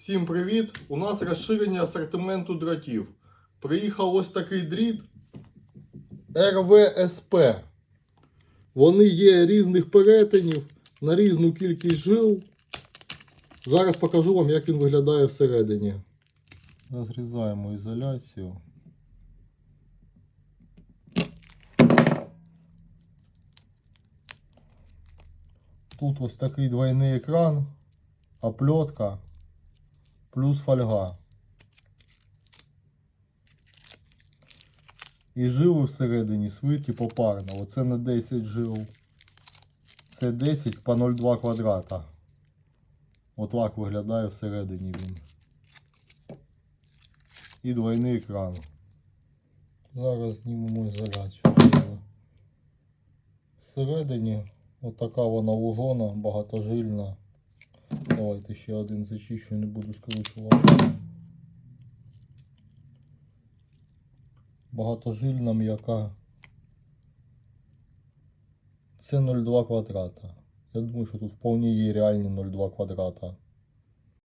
Всім привіт! У нас розширення асортименту дротів. Приїхав ось такий дріт РВСП. Вони є різних перетинів на різну кількість жил. Зараз покажу вам, як він виглядає всередині. Розрізаємо ізоляцію. Тут ось такий двойний екран, оплетка, плюс фольга. І жили всередині свиті попарно. Оце на 10 жил. Це 10 по 0,2 квадрата. От так виглядає всередині він. І двойний екран. Зараз знімемо ізоляцію. Всередині отака вона лужона, багатожильна. Давайте ще один зачищу, не буду скручувати. Багатожильна м'яка. Це 0,2 квадрата. Я думаю, що тут вполне є реальні 0,2 квадрата.